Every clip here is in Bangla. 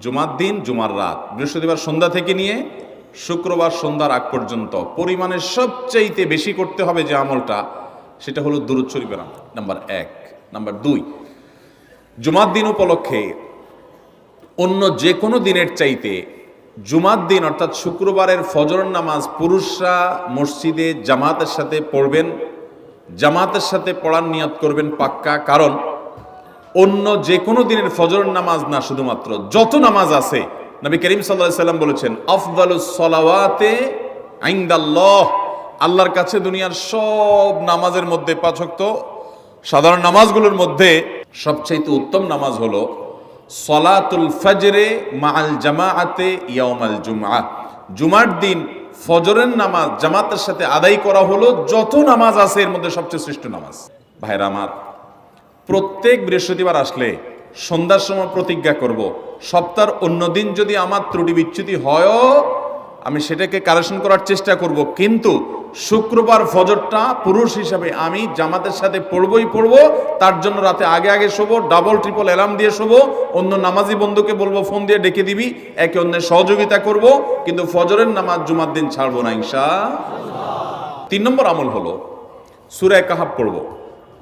জুমার দিন, জুমার রাত। বৃহস্পতিবার সন্ধ্যা থেকে নিয়ে শুক্রবার সন্ধ্যার আগ পর্যন্ত পরিমাণে সবচাইতে বেশি করতে হবে যে আমলটা, সেটা হলো দুরুদ শরীফের আমল। নাম্বার এক। নাম্বার দুই, জুমার দিন উপলক্ষে অন্য যে কোনো দিনের চাইতে জুমার দিন, অর্থাৎ শুক্রবারের ফজর নামাজ পুরুষরা মসজিদে জামাতের সাথে পড়বেন, জামাতের সাথে পড়ার নিয়ত করবেন পাক্কা। কারণ অন্য যে কোনো দিনের ফজর নামাজ না শুধুমাত্র, যত নামাজ আছে, নবী করিম সাল্লাম বলেছেন, আফদালুস সলাওয়াতে আইন্দাল্লাহ। আল্লাহর কাছে দুনিয়ার সব নামাজের মধ্যে পাচক সাধারণ নামাজগুলোর মধ্যে সবচাইতে উত্তম নামাজ হলো সলাতুল ফজরে মাল জামাআতে ইয়াউমাল জুমআ। জুমার দিন ফজরের নামাজ জামাতের সাথে আদায় করা হলো, যত নামাজ আছে এর মধ্যে সবচেয়ে শ্রেষ্ঠ নামাজ। ভাইরা আমার প্রত্যেক বৃহস্পতিবার আসলে সন্ধ্যার সময় প্রতিজ্ঞা করব। সপ্তাহের অন্য দিন যদি আমার ত্রুটি বিচ্যুতি হয়ও, আমি সেটাকে কারেকশন করার চেষ্টা করব। কিন্তু শুক্রবার ফজরটা পুরুষ হিসাবে আমি জামাতের সাথে পড়বই পড়ব, তার জন্য রাতে আগে আগে শোবো ডাবল ট্রিপল অ্যালার্ম দিয়ে শোবো, অন্য নামাজি বন্ধুকে বলব ফোন দিয়ে ডেকে দিবি, একে অন্যের সহযোগিতা করব, কিন্তু ফজরের নামাজ জুমার দিন ছাড়বো না ইনশা তিন নম্বর আমল হলো সুরায় কাহাব পড়ব।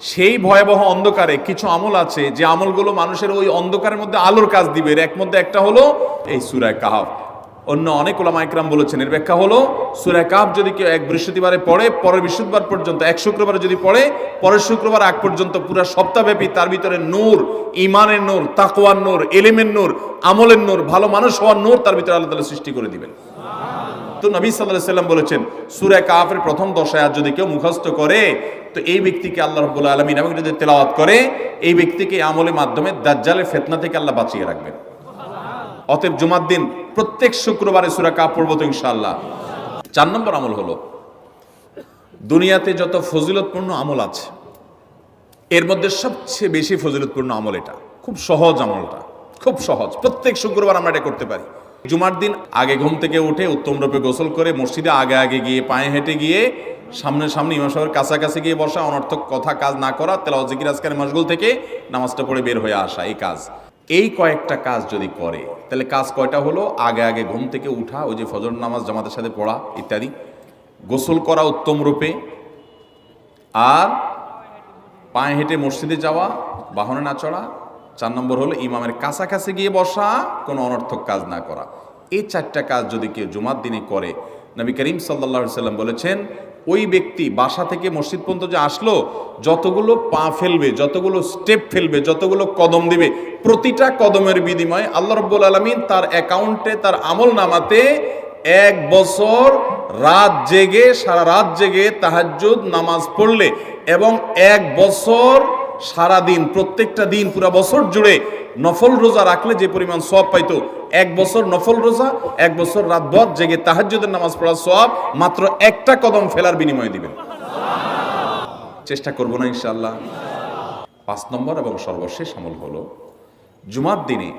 সেই ভয়াবহ অন্ধকারে কিছু আমল আছে, যে আমলগুলো মানুষের ওই অন্ধকারের মধ্যে আলোর কাজ দিবে। এর এক মধ্যে একটা হলো এই সুরায় কাহাব অন্য অনেক ওলামা একরাম বলেছেন, এর ব্যাখ্যা হলো সুরায় কাহাব যদি কেউ এক বৃহস্পতিবারে পড়ে, পরের বৃহস্পতিবার পর্যন্ত, এক শুক্রবারে যদি পড়ে, পরের শুক্রবার আগ পর্যন্ত পুরো সপ্তাহব্যাপী তার ভিতরে নূর ইমানের নূর, তাকওয়ার নূর, এলেমের নূর, আমলের নূর, ভালো মানুষ হওয়ার নূর তার ভিতরে আল্লাহ তালা সৃষ্টি করে দিবেন। তো নবী সাল্লাহ সাল্লাম বলেছেন, সুরে কাফের প্রথম দশায় যদি কেউ মুখস্থ করে তো এই ব্যক্তিকে আল্লাহ রব্বুল আলমিন এবং যদি তেলাওয়াত করে, এই ব্যক্তিকে আমলের মাধ্যমে দাজ্জালের ফেতনা থেকে আল্লাহ বাঁচিয়ে রাখবেন। অতএব জুমার দিন প্রত্যেক শুক্রবারে সুরা কাপ পড়ব তো ইনশাআল্লাহ। চার নম্বর আমল হলো, দুনিয়াতে যত ফজিলতপূর্ণ আমল আছে, এর মধ্যে সবচেয়ে বেশি ফজিলতপূর্ণ আমল এটা। খুব সহজ আমলটা খুব সহজ। প্রত্যেক শুক্রবার আমরা এটা করতে পারি। জুমার দিন আগে ঘুম থেকে উঠে উত্তম রূপে গোসল করে মসজিদে আগে আগে গিয়ে পায়ে হেঁটে গিয়ে সামনে সামনে ইমাম সাহেবের কাছাকাছি গিয়ে বসা, অনর্থক কথা, কাজ না করা তেলাও জিকির আজকার মশগুল থেকে নামাজটা পড়ে বের হয়ে আসা, এই কাজ। এই কয়েকটা কাজ যদি করে, তাহলে কাজ কয়টা হলো? আগে আগে ঘুম থেকে উঠা, ওই যে ফজর নামাজ, জামাতের সাথে পড়া, ইত্যাদি। গোসল করা উত্তম রূপে। আর পায়ে হেঁটে মসজিদে যাওয়া, বাহনে না চড়া। চার নম্বর হলো ইমামের কাছাকাছি গিয়ে বসা, কোনো অনর্থক কাজ না করা। এই চারটা কাজ যদি কেউ জুমার দিনে করে, নবী করিম সাল্লা সাল্লাম বলেছেন ওই ব্যক্তি বাসা থেকে মসজিদ পর্যন্ত যে আসলো, যতগুলো পা ফেলবে, যতগুলো স্টেপ ফেলবে, যতগুলো কদম দিবে, প্রতিটা কদমের বিনিময়ে আল্লাহ রব্বুল আলমিন তার অ্যাকাউন্টে তার আমল নামাতে এক বছর রাত জেগে, সারা রাত জেগে তাহাজ্জুদ, নামাজ পড়লে এবং এক বছর সারা দিন প্রত্যেকটা দিন পুরা বছর জুড়ে নফল রোজা রাখলে যে পরিমাণ সব পাইতো, এক বছর নফল রোজা, এক বছর রাত বদ জেগে তাহাজ্জুদের নামাজ পড়ার সব মাত্র একটা কদম ফেলার বিনিময়ে দিবেন। চেষ্টা করব না ইনশাল্লাহ পাঁচ নম্বর এবং সর্বশেষ আমল হলো, জুমার দিনে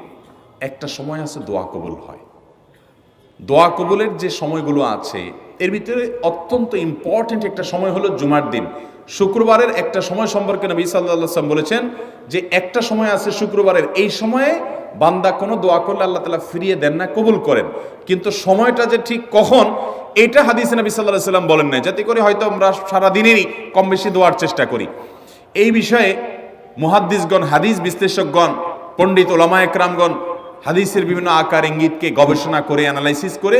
একটা সময় আছে দোয়া কবুল হয়। দোয়া কবুলের যে সময়গুলো আছে এর ভিতরে অত্যন্ত ইম্পর্টেন্ট একটা সময় হলো জুমার দিন। শুক্রবারের একটা সময় সম্পর্কে নবী সাল্লাম বলেছেন যে একটা সময় আছে শুক্রবারের। এই সময়ে বান্দা কোনো দোয়া করলে আল্লাহ তালা ফিরিয়ে দেন না, কবুল করেন। কিন্তু সময়টা যে ঠিক কখন, এটা হাদিসে নবী সাল্লাহ সাল্লাম বলেন না যাতে করে হয়তো আমরা সারাদিনেরই কম বেশি দোয়ার চেষ্টা করি। এই বিষয়ে মুহাদ্দিসগণ, হাদিস বিশ্লেষকগণ, পণ্ডিত ওলামা একরামগণ হাদিসের বিভিন্ন আকার, ইঙ্গিতকে গবেষণা করে অ্যানালাইসিস করে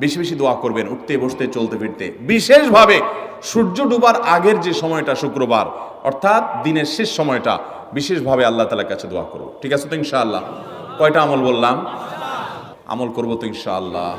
বেশি বেশি দোয়া করবেন, উঠতে, বসতে, চলতে, ফিরতে। বিশেষভাবে সূর্য ডুবার আগের যে সময়টা, শুক্রবার, অর্থাৎ দিনের শেষ সময়টা, বিশেষভাবে আল্লাহ তালার কাছে দোয়া করব ঠিক আছে তো ইনশাআল্লাহ? কয়টা আমল বললাম? আমল করব তো ইনশাআল্লাহ।